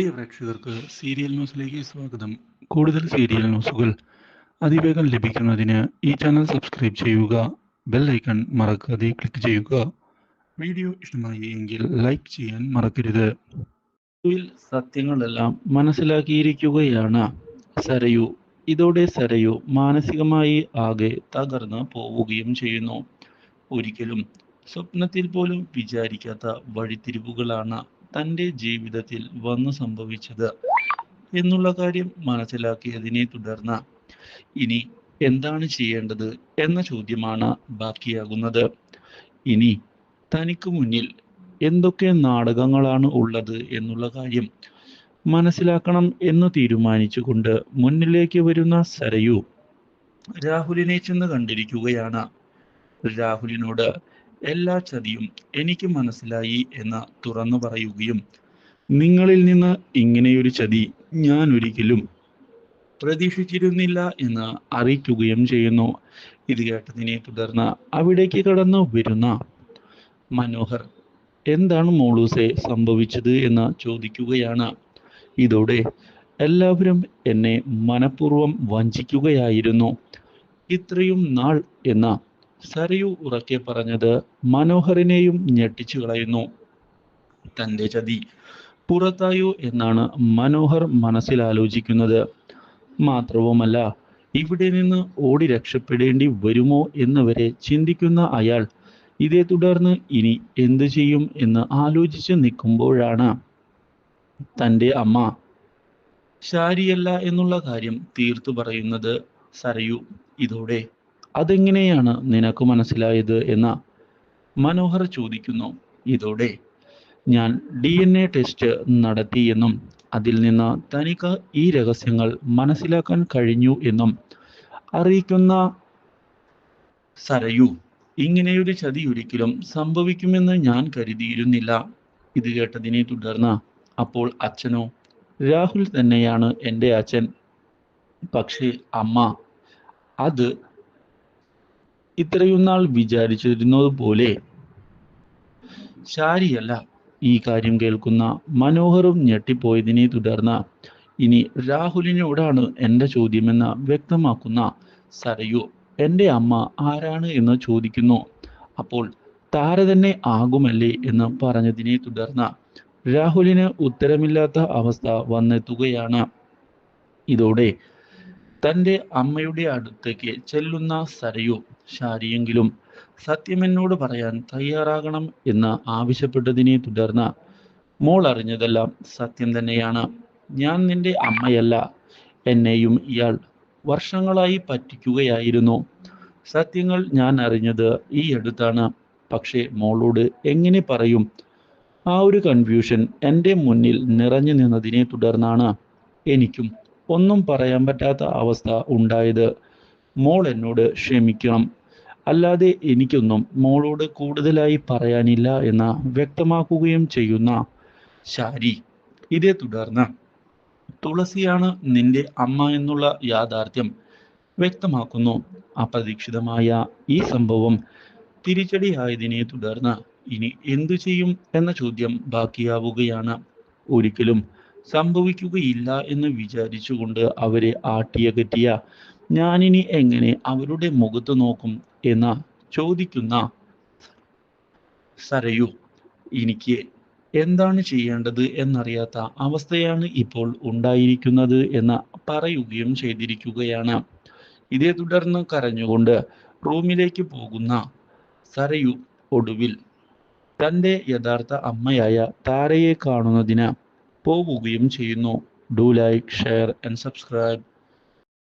പ്രിയ പ്രേക്ഷകർക്ക് സീരിയൽ ന്യൂസിലേക്ക് സ്വാഗതം. കൂടുതൽ സീരിയൽ ന്യൂസുകൾ അതിവേഗം ലഭിക്കുന്നതിന് ഈ ചാനൽ സബ്സ്ക്രൈബ് ചെയ്യുക ബെൽ ഐക്കൺ മറക്കാതെ ക്ലിക്ക് ചെയ്യുക. വീഡിയോ ഇഷ്ടമായി എങ്കിൽ ലൈക്ക് ചെയ്യാൻ മറക്കരുത്. സത്യങ്ങളെല്ലാം മനസ്സിലാക്കിയിരിക്കുകയാണ് സരയു. ഇതോടെ സരയു മാനസികമായി ആകെ തകർന്ന് പോവുകയും ചെയ്യുന്നു. ഒരിക്കലും സ്വപ്നത്തിൽ പോലും വിചാരിക്കാത്ത വഴിത്തിരിവുകളാണ് തന്റെ ജീവിതത്തിൽ വന്നു സംഭവിച്ചത് എന്നുള്ള കാര്യം മനസ്സിലാക്കിയതിനെ തുടർന്ന് ഇനി എന്താണ് ചെയ്യേണ്ടത് എന്ന ചോദ്യമാണ് ബാക്കിയാകുന്നത്. ഇനി തനിക്ക് മുന്നിൽ എന്തൊക്കെ നാടകങ്ങളാണ് ഉള്ളത് എന്നുള്ള കാര്യം മനസ്സിലാക്കണം എന്ന് തീരുമാനിച്ചുകൊണ്ട് മുന്നിലേക്ക് വരുന്ന സരയു രാഹുലിനെ ചെന്ന് കണ്ടിരിക്കുകയാണ്. രാഹുലിനോട് എല്ലാ ചതിയും എനിക്ക് മനസ്സിലായി എന്ന് തുറന്നു പറയുകയും നിങ്ങളിൽ നിന്ന് ഇങ്ങനെയൊരു ചതി ഞാൻ ഒരിക്കലും പ്രതീക്ഷിച്ചിരുന്നില്ല എന്ന് അറിയിക്കുകയും ചെയ്യുന്നു. ഇത് കേട്ടതിനെ തുടർന്ന് അവിടേക്ക് കടന്നു വരുന്ന മനോഹർ എന്താണ് മോളൂസെ സംഭവിച്ചത് എന്ന് ചോദിക്കുകയാണ്. ഇതോടെ എല്ലാവരും എന്നെ മനഃപൂർവം വഞ്ചിക്കുകയായിരുന്നു. ഇത്രയും നാൾ എന്ന സരയു ഉറക്കെ പറഞ്ഞത് മനോഹറിനെയും ഞെട്ടിച്ചു കളയുന്നു. തന്റെ ചതി പുറത്തായോ എന്നാണ് മനോഹർ മനസ്സിൽ ആലോചിക്കുന്നത് മാത്രവുമല്ല ഇവിടെ നിന്ന് ഓടി രക്ഷപ്പെടേണ്ടി വരുമോ എന്ന് വരെ ചിന്തിക്കുന്ന അയാൾ ഇതേ തുടർന്ന് ഇനി എന്തു ചെയ്യും എന്ന് ആലോചിച്ച് നിൽക്കുമ്പോഴാണ് തന്റെ അമ്മ ശാരിയല്ല എന്നുള്ള കാര്യം തീർത്തു പറയുന്നത് സരയു. ഇതോടെ അതെങ്ങനെയാണ് നിനക്ക് മനസ്സിലായത് എന്ന് മനോഹർ ചോദിക്കുന്നു. ഇതോടെ ഞാൻ ഡി എൻ എ ടെസ്റ്റ് നടത്തിയെന്നും അതിൽ നിന്ന് തനിക്ക് ഈ രഹസ്യങ്ങൾ മനസ്സിലാക്കാൻ കഴിഞ്ഞു എന്നും അറിയിക്കുന്ന സരയു ഇങ്ങനെയൊരു ചതി ഒരിക്കലും സംഭവിക്കുമെന്ന് ഞാൻ കരുതിയിരുന്നില്ല. ഇത് കേട്ടതിനെ തുടർന്ന് അപ്പോൾ അച്ഛനോ രാഹുൽ തന്നെയാണ് എന്റെ അച്ഛൻ. പക്ഷേ അമ്മ അത് ഇത്രയും നാൾ വിചാരിച്ചിരുന്നത് പോലെ ശാരിയല്ല ഈ കാര്യം കേൾക്കുന്ന മനോഹറും ഞെട്ടിപ്പോയതിനെ തുടർന്ന് ഇനി രാഹുലിനോടാണ് എന്റെ ചോദ്യമെന്ന് വ്യക്തമാക്കുന്ന സരയു എന്റെ അമ്മ ആരാണ് എന്ന് ചോദിക്കുന്നു. അപ്പോൾ താര തന്നെ ആകുമല്ലേ എന്ന് പറഞ്ഞതിനെ തുടർന്ന് രാഹുലിന് ഉത്തരമില്ലാത്ത അവസ്ഥ വന്നെത്തുകയാണ്. ഇതോടെ തന്റെ അമ്മയുടെ അടുത്തേക്ക് ചെല്ലുന്ന സരയു ശാരിയെങ്കിലും സത്യം എന്നോട് പറയാൻ തയ്യാറാകണം എന്ന് ആവശ്യപ്പെട്ടതിനെ തുടർന്ന് മോൾ അറിഞ്ഞതെല്ലാം സത്യം തന്നെയാണ്. ഞാൻ നിന്റെ അമ്മയല്ല എന്നെയും ഇയാൾ വർഷങ്ങളായി പറ്റിക്കുകയായിരുന്നു. സത്യങ്ങൾ ഞാൻ അറിഞ്ഞത് ഈ അടുത്താണ്. പക്ഷേ മോളോട് എങ്ങനെ പറയും? ആ ഒരു കൺഫ്യൂഷൻ എന്റെ മുന്നിൽ നിറഞ്ഞു നിന്നതിനെ തുടർന്നാണ് എനിക്കും ഒന്നും പറയാൻ പറ്റാത്ത അവസ്ഥ ഉണ്ടായത്. മോൾ എന്നോട് ക്ഷമിക്കണം. അല്ലാതെ എനിക്കൊന്നും മോളോട് കൂടുതലായി പറയാനില്ല എന്ന് വ്യക്തമാക്കുകയും ചെയ്യുന്ന ശാരി ഇതേ തുടർന്ന് തുളസിയാണ് നിന്റെ അമ്മ എന്നുള്ള യാഥാർത്ഥ്യം വ്യക്തമാക്കുന്നു. അപ്രതീക്ഷിതമായ ഈ സംഭവം തിരിച്ചടിയായതിനെ തുടർന്ന് ഇനി എന്തു ചെയ്യും എന്ന ചോദ്യം ബാക്കിയാവുകയാണ്. ഒരിക്കലും സംഭവിക്കുകയില്ല എന്ന് വിചാരിച്ചുകൊണ്ട് അവരെ ആട്ടിയകറ്റിയ ഞാനിനി എങ്ങനെ അവരുടെ മുഖത്ത് നോക്കും എന്ന ചോദിക്കുന്ന സരയു എനിക്ക് എന്താണ് ചെയ്യേണ്ടത് എന്നറിയാത്ത അവസ്ഥയാണ് ഇപ്പോൾ ഉണ്ടായിരിക്കുന്നത് എന്ന് പറയുകയും ചെയ്തിരിക്കുകയാണ്. ഇതേ തുടർന്ന് കരഞ്ഞുകൊണ്ട് റൂമിലേക്ക് പോകുന്ന സരയു ഒടുവിൽ തന്റെ യഥാർത്ഥ അമ്മയായ താരയെ കാണുന്നതിന് പോകുകയും ചെയ്യുന്നു. Do like share and subscribe